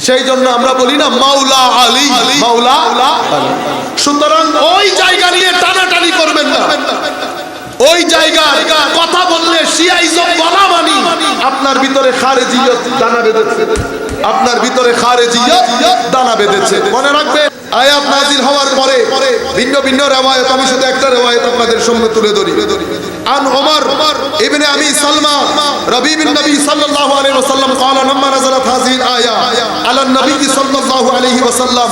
সেই জন্য আমরা বলি না মাওলা আলী, মাওলা সুতরাং ওই জায়গা নিয়ে টানাটানি করবেন না। ওই জায়গায় কথা বললে শিয়াইজম বলা মানি। আপনার ভিতরে খারেজিয়ত দানা বেঁধেছে। আপনার ভিতরে খারেজিয়ত দানা বেঁধেছে। মনে রাখবেন আয়াত নাজিল হওয়ার পরে ভিন্ন ভিন্ন রেওয়ায়ত আমি শুধু একটা রেওয়ায়ত আপনাদের সামনে তুলে ধরি আন ওমর ইবনে আবি সালমা রবি বিন নবী সাল্লাল্লাহু আলাইহি ওয়াসাল্লাম قال لما نزلت هذه الآية على النبي صلى الله عليه وسلم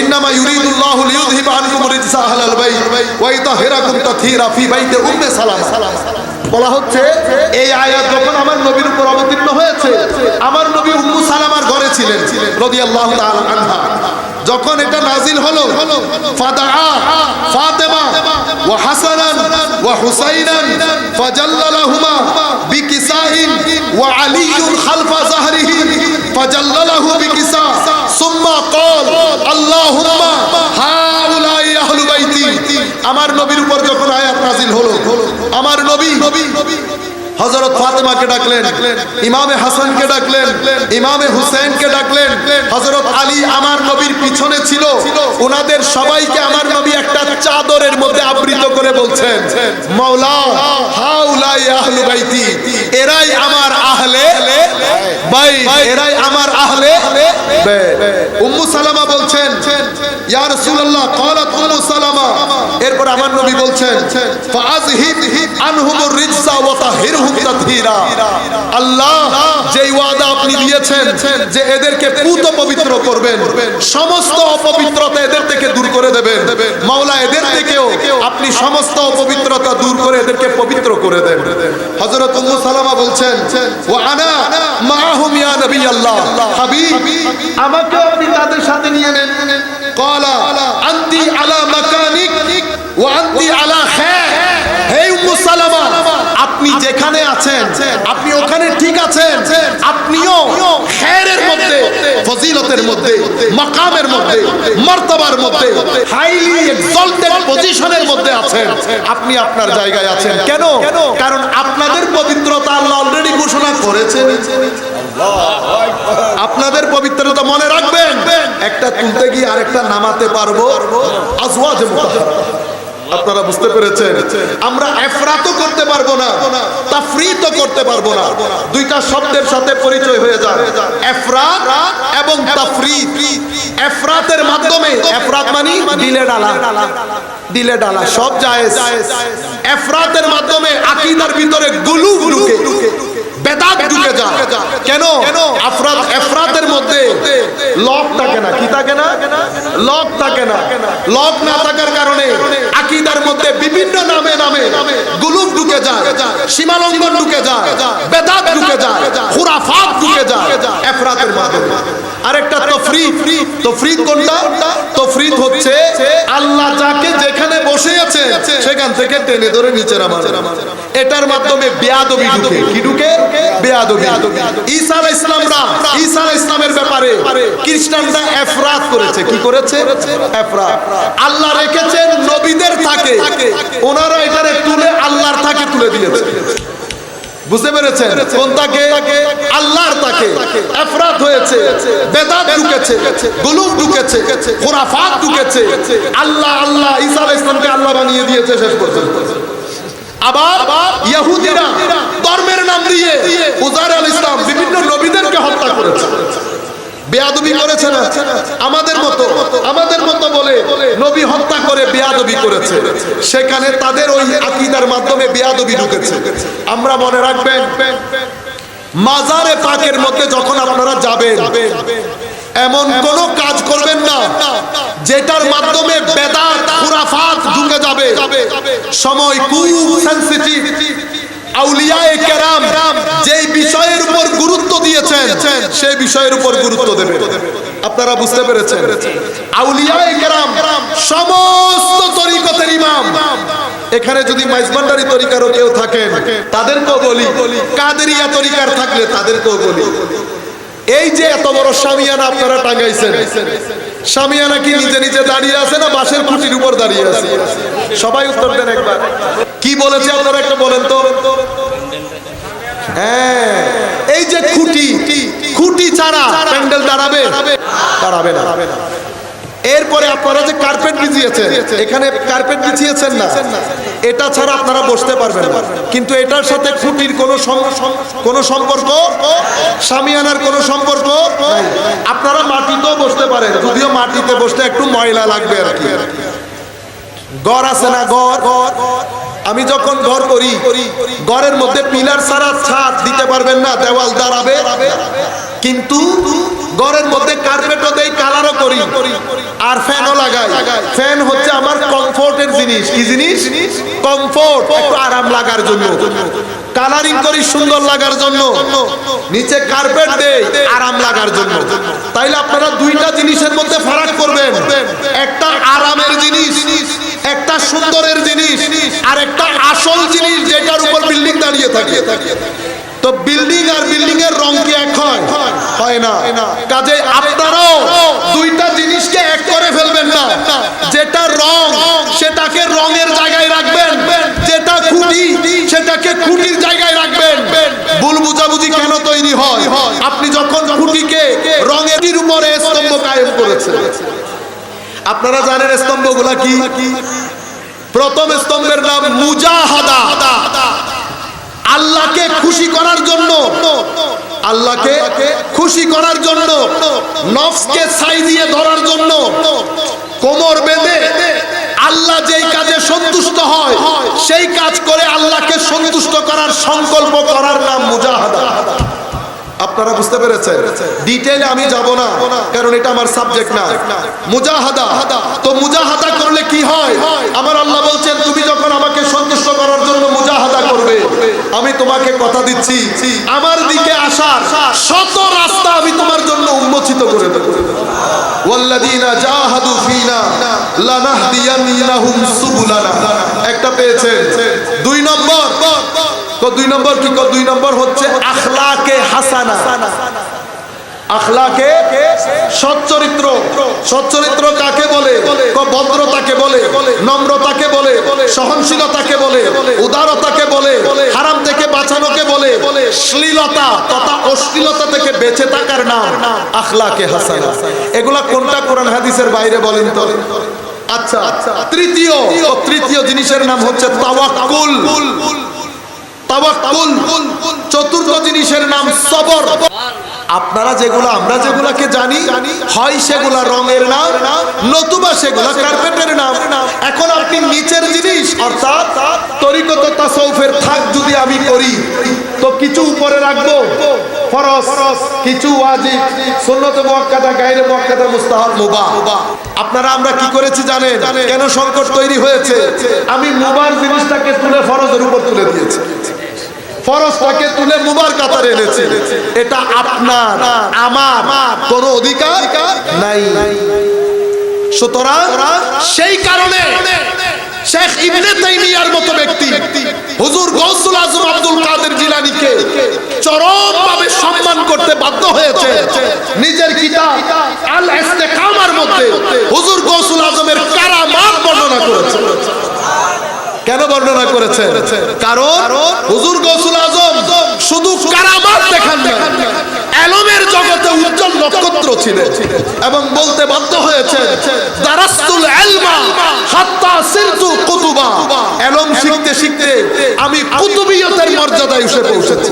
إنما يريد الله ليذهب عنكم الرجس أهل البيت ويطهركم تطهيرا في بيت أم سلمة বলা হচ্ছে এই আয়াত যখন আমার নবীর উপর অবতীর্ণ হয়েছে আমার নবী উম্মু সালামার ঘরে ছিলেন রাদিয়াল্লাহু তাআলা আনহা যখন এটা নাজিল হলো ফাদাআ ফাতেমা ওয়া হাসানান ওয়া হুসাইনান ফাজাল্লালাহুমা বিকিসাইন ওয়া আলীউন খালফা যাহরিহি ফাজাল্লালাহু বিকিসা। সুম্মা ক্বাল হাউলাই আহলু বাইতি আমার নবীর উপর যখন আয়াত নাজিল হলো, আমার নবী হজরত ফাতেমাকে ডাকলেন, ইমামে হাসানকে ডাকলেন, ইমামে হুসেনকে ডাকলেন। হজরত আলী আমার নবীর পিছনে ছিল। ওনাদের সবাইকে আমার নবী একটা চাদরের মধ্যে আবৃত করে বলছেন, মাওলা হাউলাই আহলু বাইতি, এরাই আমার আহলে ভাই এরাই আমার আহলে উম্মু সালামা বলছেন, ইয়া রাসূলুল্লাহ, ক্বালাত উম্মু সালামা। এরপর আমার নবী বলছেন ফাযহিব আনহুমুর রিজসা ওয়া তাহিরহুম মুস্তাথিরা আল্লাহ যেই ওয়াদা আপনি দিয়েছেন যে এদেরকে পুত পবিত্র করবেন, সমস্ত অপবিত্রতা এদের থেকে দূর করে দেবেন। মাওলা, এদের থেকেও আপনি সমস্ত অপবিত্রতা দূর করে এদেরকে পবিত্র করে দেন। হযরত উম্মু সালামা বলছেন ও আনা মাহুম ইয়া নবী আল্লাহ হাবিব আমাকে আপনি তাদের সাথে নিয়ে নেন। ক্বালা আনতি আলা মাকানিক, ওয়া আনতি আলা খায় হে উম্মু সালামা আপনি যেখানে আছেন আপনি ওখানে ঠিক আছেন আপনিও খেরের মধ্যে ফজিলতের মধ্যে মাকামের মধ্যে মর্তবার মধ্যে হাইলি এক্সalted পজিশনের মধ্যে আছেন। আপনি আপনার জায়গায় আছেন। কেন? কারণ আপনাদের পবিত্রতা আল্লাহ অলরেডি ঘোষণা করেছেন। আপনাদের পবিত্রতা মনে রাখবেন। একটা তুলতে গিয়ে আরেকটা নামাতে পারব। আজওয়াজ মুতাহহারা আপনারা বুঝতে পেরেছেন? আমরা এফরাতও করতে পারব না তাফরিতও করতে পারব না। দুইটা শব্দের সাথে পরিচয় হয়ে যায় এফরাত এবং তাফরিত এফরাতের মাধ্যমে, এফরাত মানে দিলে ডালা। দিলে ডালা, সব জায়েজ। এফরাতের মাধ্যমে আকীদার ভিতরে গুলু ঢুকে, বেদাত ঢুকে যায়। কেন? মধ্যে লক থাকে না, কি থাকে না? লক থাকে না। লক না থাকার কারণে আকীদার মধ্যে বিভিন্ন নামে নামে গুলুম ঢুকে যায়, সীমালঙ্ঘন ঢুকে যায়, বেদাত ঢুকে যায়, খুরাফাত ঢুকে যায় এফরাতের মাধ্যমে। আরেকটা তফরিদ তফরিদ কোনটা? তফরিদ হচ্ছে আল্লাহ যাকে যেখানে বসে আছে সেখান থেকে টেনে ধরে নিচে নামানো এটার মাধ্যমে বেয়াদবি ঢুকে। কি ঢুকে? বেয়াদবি। ঈসা ইসলামরা ঈসা ইসলামের ব্যাপারে খ্রিস্টানরা এফরাত করেছে। কি করেছে? এফরাত। আল্লাহ রেখেছেন নবীদের থাকে। ওনারা এটারে তুলে আল্লাহর থাকে তুলে দিয়েছে। বুঝতে পেরেছেন? কোন তাকে আল্লাহর তাকে এফরাত হয়েছে। বেদাত ঢুকেছে। গুলুম ঢুকেছে। খুরাফাত ঢুকেছে। আল্লাহ আল্লাহ, ঈসা আলাইহিস ইসলামকে আল্লাহ বানিয়ে দিয়েছে শেষ পর্যন্ত। আবার ইহুদিরা ধর্মের নাম দিয়ে উজার আল ইসলাম বিভিন্ন নবীদেরকে হত্যা করেছে। বেয়াদবি করেছে না? আমাদের মতো আমাদের মতো বলে নবী হত্যা করে বেয়াদবি করেছে। সেখানে তাদের ওই আকীদার মাধ্যমে বেয়াদবি ঢুকেছে। আমরা মনে রাখবেন, মাজারে পাকের মধ্যে যখন আপনারা যাবেন, এমন কোন কাজ করবেন না যেটার মাধ্যমে বেদাত, খুরাফাত ঢুকে যাবে। সময় খুব সেনসিটিভ সেই বিষয়ের উপর গুরুত্ব দেবে। আপনারা বুঝতে পেরেছেন? আউলিয়ায়ে কেরাম সমস্ত তরিকতের ইমাম। এখানে যদি মাইজবান্ডারি তরিকারও কেউ থাকেন, তাদেরকেও বলি। কাদেরিয়া তরিকার থাকলে তাদেরকেও বলি। এই যে এত বড় সামিয়ানা আপনারা টাঙ্গাইছেন সামিয়ানা কি নিজে নিজে দাঁড়িয়ে আছে না বাঁশের খুঁটির উপর দাঁড়িয়ে আছে? সবাই উত্তর দেন একবার। কি বলেছে আপনারা একটা বলেন তো? হ্যাঁ। এই যে খুঁটি খুঁটি ছাড়া প্যান্ডেল দাঁড়াবে দাঁড়াবে। না। এরপরে আপনারা যে কার্পেট বিছিয়েছেন এখানে কার্পেট বিছিয়েছেন না। এটা ছাড়া আপনারা বসতে পারবেন না। কিন্তু এটার সাথে খুঁটির কোনো কোনো সম্পর্ক সামিয়ানার কোনো সম্পর্ক আপনারা মাটিতেও বসতে পারেন যদিও মাটিতে বসতে একটু ময়লা লাগবে আর কি। ঘর আছে না ঘর আমি যখন ঘর করি, ঘরের মধ্যে পিলার ছাড়া ছাদ দিতে পারবেন না, দেওয়াল দাঁড়াবে। কিন্তু ঘরের মধ্যে কার্পেটও দেই কালারও করি। আর ফ্যানও লাগাই। ফ্যান হচ্ছে আমার কমফোর্টের জিনিস। কি জিনিস? কমফোর্ট একটু আরাম লাগার জন্য। কালারিং করি সুন্দর লাগার জন্য। নিচে কার্পেট দেই, আরাম লাগার জন্য। তাইলে আপনারা দুইটা জিনিসের মধ্যে ফারাক করবেন। একটা আরামের জিনিস, একটা সুন্দরের জিনিস, আর একটা আসল জিনিস যেটার উপর বিল্ডিং দাঁড়িয়ে থাকে। তো বিল্ডিং আর বিল্ডিং এর রং কি এক হয়? হয় না। কাজে আপনারাও দুইটা জিনিসকে এক করে ফেলবেন না। যেটা রং, সেটাকে রঙের জায়গায় রাখবেন। যেটা খুঁটি সেটাকে খুঁটির জায়গায় রাখবেন। ভুল বুঝাবুঝি কেন তৈরি হয়? আপনি যখন খুঁটিকে রঙের উপরে স্তম্ভ কায়েম করেছেন, আপনারা জানেন কি? প্রথম স্তম্ভের নাম মুজাহাদা। আল্লাহকে খুশি করার জন্য, আল্লাহকে খুশি করার জন্য, নফসকে ছাই দিয়ে ধরার জন্য, কোমর বেঁধে আল্লাহ যেই কাজে সন্তুষ্ট হয়, সেই কাজ করে আল্লাহকে সন্তুষ্ট করার সংকল্প করার নাম মুজাহাদা আপনারা বুঝতে পেরেছেন। ডিটেইলে আমি যাব না, কারণ এটা আমার সাবজেক্ট না। মুজাহাদা, তো মুজাহাদা করলে কি হয়? আমার আল্লাহ বলছেন, তুমি যখন আমাকে সন্তুষ্ট করার জন্য মুজাহাদা করবে, আমি তোমাকে কথা দিচ্ছি। আমার দিকে আসার শত রাস্তা আমি তোমার জন্য উন্মোচিত করে দেব। ওয়াল্লাযীনা জাহাদু ফিনা লানাহদিয়ান্নাহুম সুবুলানা। একটা পেয়েছেন। দুই নম্বর তো দুই নম্বর কি দুই নম্বর হচ্ছে আখলাকে হাসানা। আখলাকে সচ্চরিত্র। সচ্চরিত্র কাকে বলে? ভদ্রতাকে বলে? নম্রতাকে বলে? সহনশীলতাকে বলে? উদারতাকে বলে? হারাম থেকে বাঁচানোকে বলে? শ্লীলতা তথা অশ্লীলতা থেকে বেঁচে থাকার নাম আখলাকে হাসানা। এগুলা কোনটা কোরআন হাদিসের বাইরে বলেন তো? আচ্ছা তৃতীয় তৃতীয় জিনিসের নাম হচ্ছে তাওয়াক্কুল। চতুর্থ জিনিসের নাম সবর। আপনারা যেগুলো, আমরা যেগুলাকে জানি, হয় সেগুলা রঙের নাম নতুবা সেগুলা কার্পেটের নাম এখন আপনি নিচের জিনিস, অর্থাৎ তরিকত তাসাউফের থাক যদি আমি করি, তো কিছু উপরে রাখব। ফরজ, কিছু আপনারা আমরা কি করেছি সংকট তৈরি হয়েছে? আমি জিনিসটাকে তুলে ফরজের উপর তুলে দিয়েছি। ফরজটাকে তুলে মুবার কাতারে এনেছে। এটা আপনার, আমার কোনো অধিকার নাই। সুতরাং সেই কারণে শেখ ইবনে তাইমিয়ার মতো ব্যক্তি, হুজুর গৌসুল আজম আব্দুল কাদের জিলানীকে চরমভাবে সম্মান করতে বাধ্য হয়েছে। নিজের কিতাব আল ইস্তেকামার মধ্যে হুজুর গৌসুল আজমের কারামাত বর্ণনা করেছে। কেন বর্ণনা করেছে কারণ হুজুর গৌসুল আজম শুধু কারামাত দেখান না এলমের জগতে উজ্জ্বল নক্ষত্র ছিলেন এবং বলতে বাধ্য হয়েছে দারাস্তুল ইলমা হাত্তা সিরতু কুতুবা। এলম শিখতে শিখতে আমি কুতুবিয়তের মর্যাদায় উঠে পৌঁছেছি।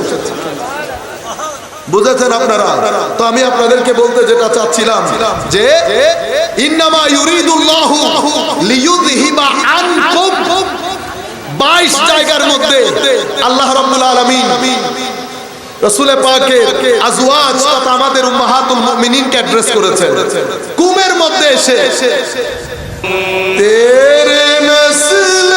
বুঝেছেন আপনারা? তো আমি আপনাদেরকে বলতে যেটা চাচ্ছিলাম যে, ইন্নামা ইউরিদুল্লাহু লিইউযহিবা আনকুম 22 জায়গার মধ্যে আল্লাহ রব্বুল আলমী রসুলে পাকে আজওয়াজ তথা আমাদের উম্মাহাতুল মুমিনিনকে অ্যাড্রেস করেছেন। কুমের মধ্যে এসে তেরে নসল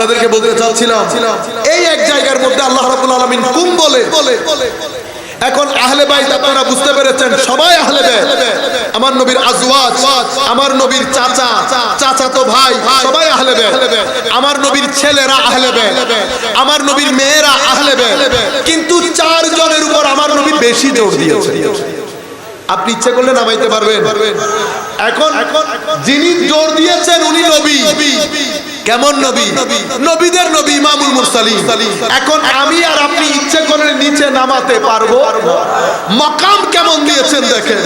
আপনাদেরকে বলতে চাচ্ছিলাম, এই এক জায়গার মধ্যে আল্লাহ রাব্বুল আলামিন কুম বলে, এখন আহলে বাইত আপনারা বুঝতে পেরেছেন, সবাই আহলে আমার নবীর আজওয়াজ, আমার নবীর চাচা চাচা তো ভাই, সবাই আহলে আমার নবীর ছেলেরা আহলে আমার নবীর মেয়েরা আহলে কিন্তু চার জনের উপর আমার নবী বেশি জোর দিয়েছে। আপনি ইচ্ছে করলে নামাইতে পারবেন। এখন এখন, যিনি জোর দিয়েছেন, উনি নবী। কেমন নবী? নবীদের নবী ইমামুল মুরসালিন। এখন আমি আর আপনি ইচ্ছে করে নিচে নামাতে পারব। মাকাম কেমন দিয়েছেন দেখে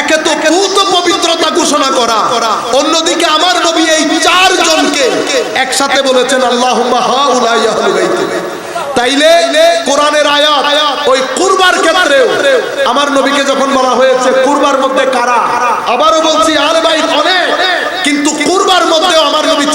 একে তো পূত পবিত্রতা ঘোষণা করা। অন্যদিকে আমার নবী এই চার জনকে একসাথে বলেছেন, আল্লাহুম্মা হাউলাই আহলু বাইতি। তাইলে কোরআনের আয়াত ওই কুরবার ক্ষেত্রে আমার নবীকে যখন বলা হয়েছে, কুরবার মধ্যে কারা? আবারও বলছি, আলে ভাই অনেক কিন্তু কুরবার মধ্যেও আমার নবী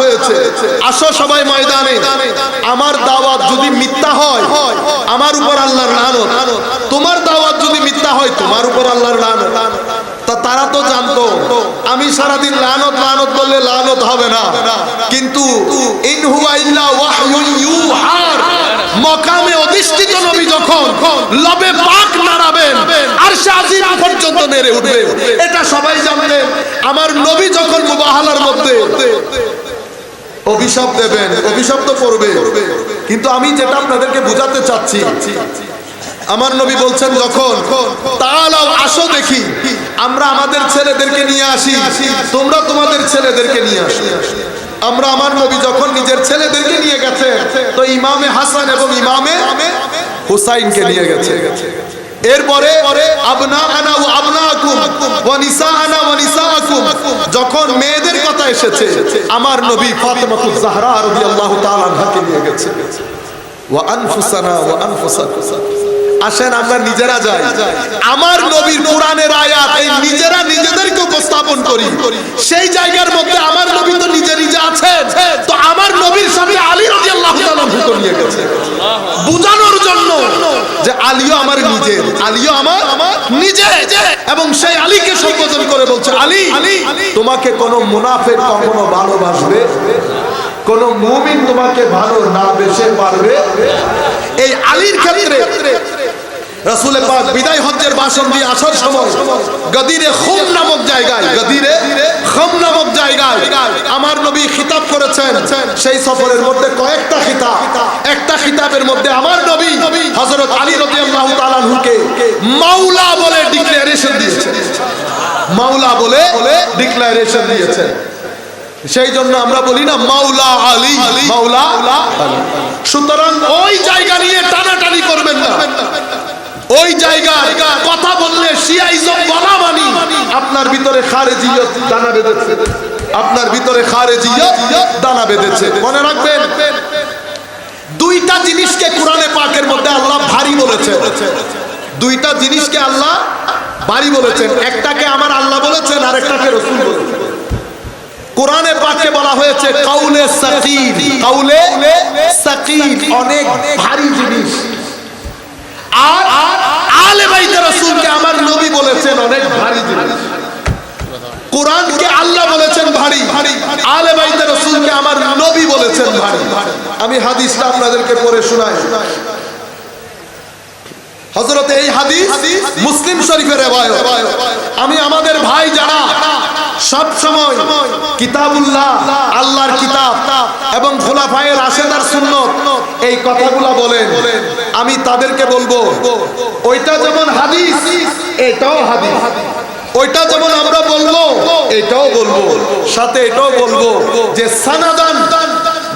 হয়েছে। আসো সবাই ময়দানে। আমার দাওয়াত যদি মিথ্যা হয়, আমার উপর আল্লাহর লানত। তোমার দাওয়াত যদি মিথ্যা হয়, তোমার উপর আল্লাহর লানত। তা তারা তো জানতো, আমি সারাদিন লানত লানত বললে লানত হবে না। কিন্তু মকামে অধিষ্ঠিত নবী যখন লবে পাক নাড়াবেন আর শাজিম পর্যন্ত নেড়ে উঠবে। এটা সবাই জানতেন আমার নবী যখন মুবাহালার মধ্যে অভিশাপ দেবেন, অভিশাপ তো পড়বে কিন্তু আমি যেটা আপনাদেরকে বোঝাতে চাচ্ছি, আমার নবী বলছেন, যখন তালাও আসো দেখি, আমরা আমাদের ছেলেদেরকে নিয়ে আসি, তোমরা তোমাদের ছেলেদেরকে নিয়ে আসো। আমরা আমার নবী যখন নিজের ছেলেদেরকে নিয়ে গেছে তো ইমামে হাসান এবং ইমামে হুসাইনকে নিয়ে গেছে। এরপরে যখন মেয়েদের কথা এসেছে, আমার নবী ফাতেমাতুজ জাহরা রাদিয়াল্লাহু তাআলা আনহাকে নিয়ে গেছে। ওয়া আনফুসানা ওয়া আনফুসাকুম। আসেন, আমরা নিজেরা যাই। আমার নবীর কোরআনের আয়াত, এই নিজেরা নিজেদেরকে উপস্থাপন করি। সেই জায়গার মধ্যে আমার নবী তো নিজে নিজে আছেন। তো আমার নবীর সাথে আলী রাদিয়াল্লাহু তাআলা নিয়ে গেছে। বুঝানোর জন্য যে আলীও আমার নিজে আলীও আমার নিজে এবং সেই আলীকে সম্বোধন করে বলছে আলী তোমাকে কোনো মুনাফের কখনো ভালোবাসবে? কোন মুমিন তোমাকে ভালো না বেসে পারবে? এই আলীর ক্ষেত্রে রাসূলের পাক বিদায় হজ্জের ভাষণ দিয়ে আসার সময় গদিরে খুম নামক জায়গায় গদিরে খুম নামক জায়গায় আমার নবী খিতাব করেছেন। সেই সফরের মধ্যে কয়েকটা খিতাব। একটা খিতাবের মধ্যে আমার নবী হযরত আলী রাদিয়াল্লাহু তাআলা আনহুকে মাওলা বলে ডিক্লারেশন দিয়েছেন মাওলা বলে ডিক্লারেশন দিয়েছেন সেই জন্য আমরা বলি না মাওলা আলী মাওলা সুতরাং ওই জায়গা নিয়ে টানাটানি করবেন না। ওই জায়গায় কথা বললে শিয়াইজম বলা মানি। আপনার ভিতরে খারেজিয়ত দানা বেঁধেছে। আপনার ভিতরে খারেজিয়ত দানা বেঁধেছে। মনে রাখবেন, দুইটা জিনিসকে কোরআনে পাকের মধ্যে আল্লাহ ভারী বলেছে দুইটা জিনিসকে আল্লাহ ভারী বলেছেন। একটাকে আমার আল্লাহ বলেছেন আর একটাকে রসুল বলেছেন। কোরআনে পাকে বলা হয়েছে, কাউলে সাকিব কাউলে সাকিব অনেক ভারী জিনিস। আর আলে বাইতে রাসূলকে আমার নবী বলেছেন অনেক ভারী জিনিস। কোরআনকে আল্লাহ বলেছেন ভারী। আলে বাইতে রাসূলকে আমার নবী বলেছেন ভারী। আমি হাদিসটা আপনাদেরকে পড়ে শোনাই। হযরত এই হাদিস মুসলিম শরীফের আমি আমাদের ভাই যারা সব সময় কিতাবুল্লাহ আল্লাহর কিতাব এবং খোলাফায়ে রাশেদার সুন্নত এই কথাগুলো বলেন। আমি তাদেরকে বলব ওইটা যেমন হাদিস এটাও হাদিস। ওইটা যেমন আমরা বলব এটাও বলব। সাথে এটাও বলব যে সানাদান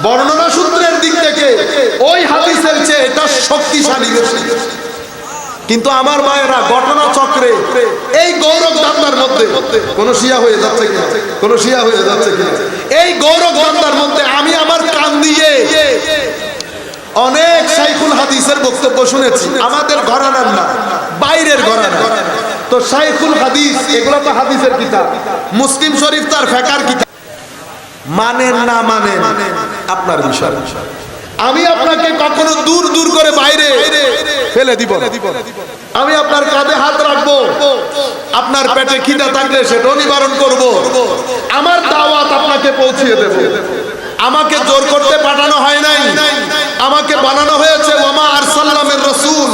বর্ণনা সূত্রের দিক থেকে ওই হাদিসের চেয়ে এটা শক্তিশালী বেশি। কিন্তু আমার মায়েরা ঘটনা চক্রে এই গৌরব দান্দার মধ্যে কোন শিয়া হয়ে যাচ্ছে কিনা? কোন শিয়া হয়ে যাচ্ছে কিনা? এই গৌরব দান্দার মধ্যে আমি আমার কান দিয়ে অনেক সাইকুল হাদিসের বক্তব্য শুনেছি। আমাদের ঘরানার না, বাইরের ঘরানা। তো শাইখুল হাদিস, এগুলো তো হাদিসের কিতাব। মুসলিম শরীফ তার ফেকার কিতাব। মানেন না মানেন আপনার বিষয়। আমি আপনাকে কখনো দূর দূর করে বাইরে ফেলে দিব আমি আপনার কাঁধে হাত রাখব। আপনার পেটে খিদা থাকলে সেটা নিবারণ করব। আমার দাওয়াত আপনাকে পৌঁছিয়ে দেব। আমাকে জোর করতে পাঠানো হয় নাই। আমাকে বানানো হয়েছে ওমা আরসাল্লামের রাসূল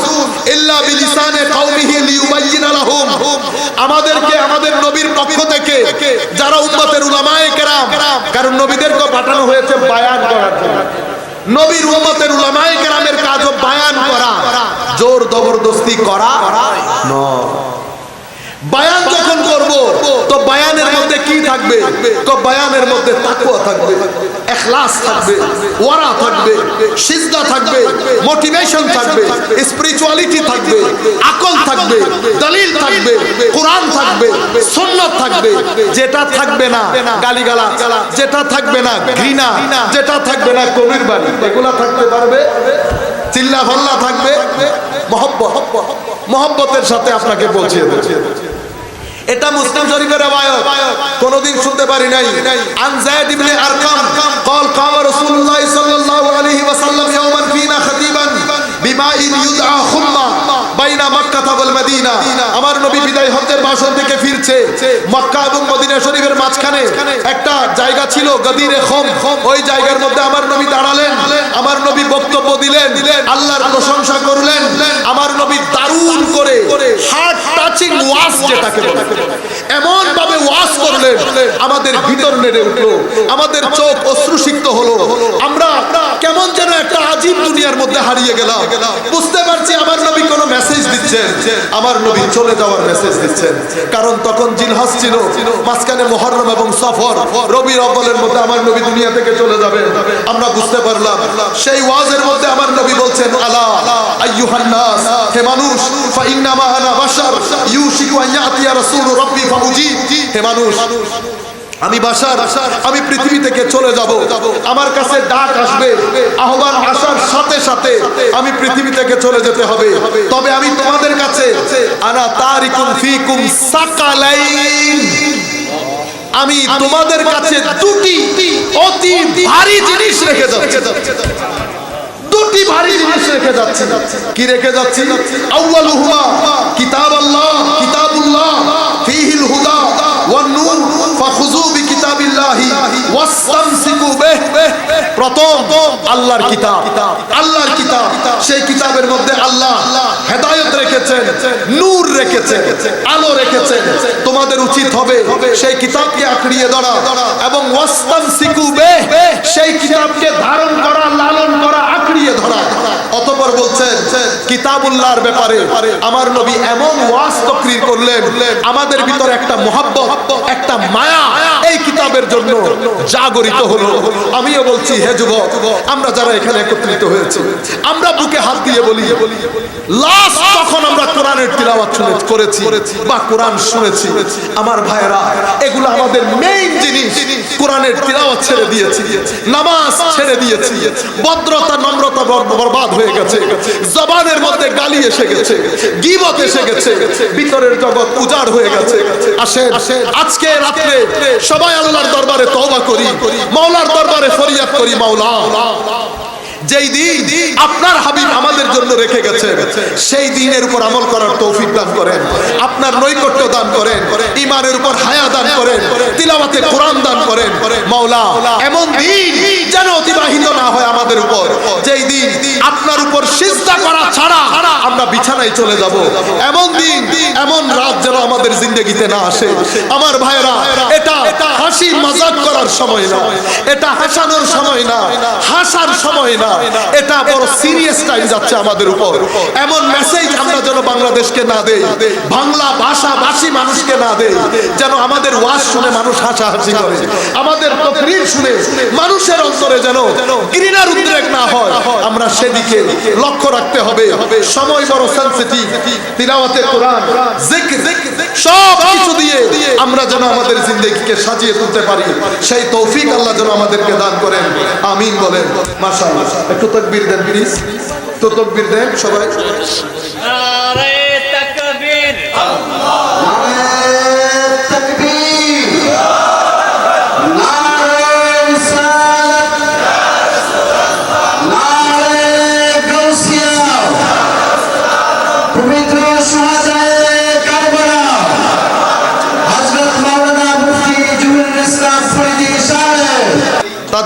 ইল্লা বিলিসানে কওমিহি লিয়ুবাইয়িনা লাহুম। আমাদেরকে, আমাদের নবীর পক্ষ থেকে যারা উম্মতের উলামায়ে কেরাম, কারণ নবীদেরকে পাঠানো হয়েছে বায়ান করার জন্য। নবীর উম্মতের উলামায়ে কেরামের কাজও বায়ান করা জোর জবরদস্তি করা নয়। বায়ান যখন করব, তো বায়ানের মধ্যে কি থাকবে? তো বায়ানের মধ্যে তাকওয়া থাকবে ইখলাস থাকবে, ওয়ারা থাকবে, সিজদা থাকবে মোটিভেশন থাকবে স্পিরিচুয়ালিটি থাকবে, আকল থাকবে, দলিল থাকবে, কোরআন থাকবে, সুন্নাত থাকবে, যেটা থাকবে না গালিগালাজ, যেটা থাকবে না ঘৃণা, যেটা থাকবে না কবির বাড়ি এগুলা থাকতে পারবে? চিল্লা ভাল্লা থাকবে? মহব্বত, মহব্বতের সাথে আপনাকে পৌঁছিয়ে দেবে। এটা মুসলিম শরীফের রওয়ায়াত কোনদিন শুনতে পারি নাই আন যায়েদ ইবনে আরকাম قال قام رسول الله صلى الله عليه নবী বিদায় থেকে ফিরছে। মক্কা এবং মদিনা শরীফের মাঝখানে একটা জায়গা ছিল গদিরে খম। ওই জায়গার মধ্যে আমার নবী দাঁড়ালেন, আমার নবী বক্তব্য দিলেন, আল্লাহর প্রশংসা করলেন, আমার নবী দারুণ করে টাচিং ওয়াজ যেটাকে বলে এমন ভাবে ওয়াজ করলেন, আমাদের ভিতর নেড়ে উঠল, আমাদের চোখ অশ্রুসিক্ত হলো। আমরা কেমন যেন একটা আজীব দুনিয়ার মধ্যে হারিয়ে গেলাম। বুঝতে পারছি আমার নবী কোনো মেসেজ দিচ্ছেন। আমার নবী চলে যাওয়ার মেসেজ দিচ্ছেন। কারণ তখন জিলহাস ছিল, মাঝখানে মহরম এবং সফর। রবি রব্বলের মধ্যে আমার নবী দুনিয়া থেকে চলে যাবে আমরা বুঝতে পারলাম, সেই ওয়াজের মধ্যে আমার নবী বলছেন, আলা আইয়ুহান্নাস হে মানুষ, ফা ইন্নামা আনা বাশার, ইউশিকু আন ইয়াতিয়া রাসূল রাব্বি ফাউজি হে মানুষ আমি বাসার, আমি পৃথিবী থেকে চলে যাব। আমার কাছে ডাক আসবে। আহ্বান আসার সাথে সাথে আমি পৃথিবী থেকে চলে যেতে হবে। তবে আমি তোমাদের কাছে আনা তারিকুম ফিকুম সাকালাইন। আমি তোমাদের কাছে দুটি অতি ভারী জিনিস রেখে যাচ্ছি। দুটি ভারী জিনিস রেখে যাচ্ছি। কি রেখে যাচ্ছি? আউয়ালুহুমা, কিতাব আল্লাহ, কিতাবুল্লাহ, ফীহিল হুদা, ওয়ান নূর, ফাখুযু। বিকিতাবিল্লাহি ওয়াস্তামসিকু বিহ তোমাদের উচিত হবে সেই কিতাবকে আঁকড়িয়ে ধরা এবং ওয়াস্তামসিকু বিহ সেই কিতাবকে ধারণ করা, লালন করা, আঁকড়িয়ে ধরা। অতঃপর বলছেন, কিতাবুল্লাহর ব্যাপারে আমার নবী এমন করলেন, আমাদের ভিতরে একটা মোহাব্বত, একটা মায়া এই কিতাবের জন্য জাগরিত হলো। আমিও বলছি, হে যুবক, আমরা যারা এখানে একত্রিত হয়েছে, আমরা বুকে হাত দিয়ে বলি লাস্ট তখন আমরা কোরআনের তিলাওয়াত করেছি বা কোরআন শুনেছি, আমার ভাইরা এগুলো আমাদের মেইন জিনিস, কোরআনের তিলাওয়াত ছেড়ে দিয়েছি, নামাজ ছেড়ে দিয়েছি, ভদ্রতা, নম্রতা বরবাদ হয়ে গেছে, জবানের মধ্যে গালি এসে গেছে, গিবত এসে গেছে, ভিতরের জগৎ উজাড় হয়ে গেছে। আসেন আজকে রাত্রে সবাই আল্লাহর দরবারে তওবা করি মাওলার দরবারে ফরিয়াদ করি মাওলা। যেই দিন আপনার হাবিব আমাদের জন্য রেখে গেছে, সেই দিনের উপর আমল করার তৌফিক দান করেন, আপনার নৈকট্য দান করেন ইমানের উপর হায়া দান করেন, তিলাওয়াতে কোরআন দান করেন। মাওলা, এমন দিন যেন অতিবাহিত না হয় আমাদের উপর। যেই দিন আপনার উপর সিজদা করা ছাড়া আমরা বিছানায় চলে যাব। এমন দিন, এমন রাত যেন আমাদের জিন্দগিতে না আসে। আমার ভাইরা এটা হাসি মজাক করার সময় না এটা হাসানোর সময় না হাসার সময় না। এটা বড় সিরিয়াস টাইম যাচ্ছে আমাদের উপর। এমন মেসেজ আমরা যেন বাংলাদেশকে না দেই বাংলা ভাষা ভাষী মানুষকে না দেই যেন আমাদের ওয়াজ শুনে মানুষ হাসাহাসি করে আমাদের তকরির শুনে মানুষের অন্তরে যেন ঘৃণার উদ্রেক না হয় আমরা সেদিকে লক্ষ্য রাখতে হবে। সময় বড় সেন্সিটিভ তিলাওয়াতে কোরআন। জিকির। সব কিছু দিয়ে আমরা যেন আমাদের জিন্দগিকে সাজিয়ে তুলতে পারি। সেই তৌফিক আল্লাহ যেন আমাদেরকে দান করেন। আমিন বলেন। মাশাআল্লাহ। একটু তকবির দেন প্লিজ তো তকবির দেন সবাই।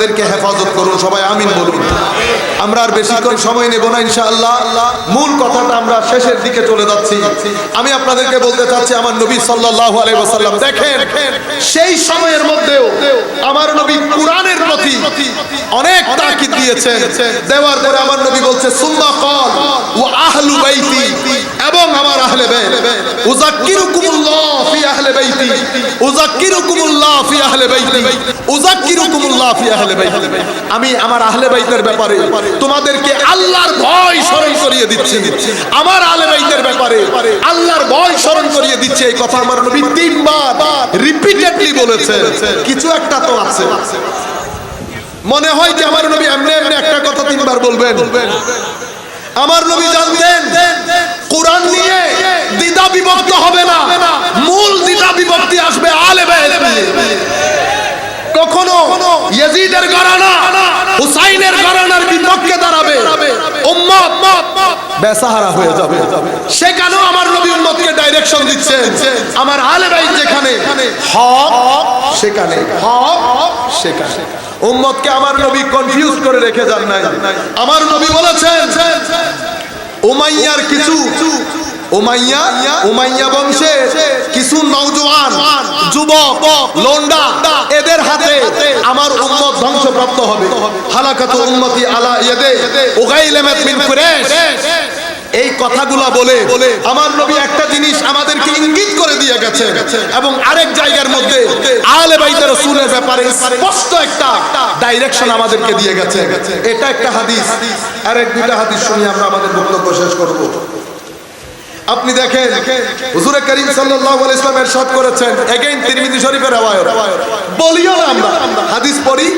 তাদেরকে হেফাজত করুন, সবাই আমিন বলুন। আমরা আর বেশিক্ষণ সময় নেব না, ইনশাআল্লাহ। মূল কথাটা আমরা শেষের দিকে চলে যাচ্ছি। আমি আপনাদেরকে বলতে চাচ্ছি, আমার নবী সাল্লাল্লাহু আলাইহি ওয়াসাল্লাম, দেখেন, সেই সময়ের মধ্যেও আমার নবী কোরআনের প্রতি অনেক তাকিদ দিয়েছেন। দেওয়ার পরে আমার নবী বলছে, সুম্মা কল ও আহলু বাইতি আমি আমার আহলে বাইতের ব্যাপারে তোমাদেরকে আল্লাহর ভয় স্মরণ করিয়ে দিচ্ছি। আমার আহলে বাইতের ব্যাপারে আল্লাহর ভয় স্মরণ করিয়ে দিচ্ছে। এই কথা আমার নবী তিনবার রিপিটেডলি বলেছে। কিছু একটা তো আছে। মনে হয় যে আমার নবী এমনি এমনি একটা কথা তিনবার বলবেন। আমার নবী জানতেন, কোরআন নিয়ে দ্বিধা বিভক্ত হবে না। মূল দ্বিধা বিভক্তি আসবে আলে কখনো ইয়াজিদের ঘরানা, হুসাইনের ঘরানার বিপক্ষে দাঁড়াবে। উম্মত বেসাহারা হয়ে যাবে। সেখানেও আমার নবী উম্মতকে ডাইরেকশন দিচ্ছেন আমার আলে ভাই যেখানে, হক সেখানে হক সেখানে। উম্মতকে আমার নবী কনফিউজ করে রেখে যান নাই। আমার নবী বলেছেন, উমাইয়ার কিছু, উমাইয়া উমাইয়া বংশে কিছু নওজোয়ান, যুবক, লোন্ডা, এদের হাতে আমার উম্মত ধ্বংসপ্রাপ্ত হবে। হালাকাতু উম্মতি আলা ইয়াদে, উগাইলামাত মিন কুরাইশ। এই কথাগুলো বলে আমার নবী একটা জিনিস আমাদেরকে ইঙ্গিত করে দিয়ে গেছে এবং আরেক জায়গার মধ্যে আলে বাইতে রসুলের ব্যাপারে স্পষ্ট একটা ডাইরেকশন আমাদেরকে দিয়ে গেছে এটা একটা হাদিস। আরেক দুইটা হাদিস শুনি আমরা আমাদের বক্তব্য শেষ করব। আপনি দেখেন হুজুরে করিম সাল্লাল্লাহু আলাইহি ওয়াসাল্লাম ইরশাদ করেছেন। এগেইন তিরমিজি শরীফের রাওয়ায়াত। বলিও না আমরা।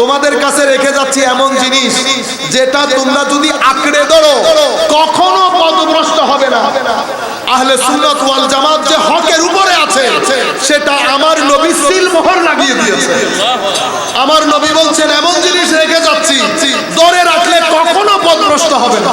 তোমাদের কাছে রেখে যাচ্ছি এমন জিনিস যেটা তোমরা যদি আঁকড়ে ধরো, কখনো পদভ্রষ্ট হবে না। আহলে সুন্নাত ওয়াল জামাত যে হকের উপরে আছে, সেটা আমার নবী সিল মোহর লাগিয়ে দিয়েছে। আমার নবী বলছেন, এমন জিনিস রেখে যাচ্ছি, ধরে রাখলে কখনো পদভ্রষ্ট হবে না।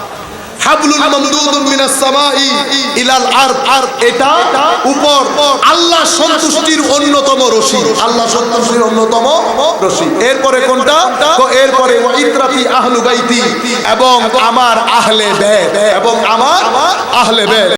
হাবলুল মামদুদুন মিনাস সামাই ইলাল আরদ। আর এটা উপর। আল্লাহ সন্তুষ্টির অন্যতম রশি। আল্লাহ সন্তুষ্টির অন্যতম রশি। এরপরে কোনটা? তো এরপরে ওয়া ইতরাতি আহলু বাইতি। এবং আমার আহলে বাইত এবং আমার আহলে বাইত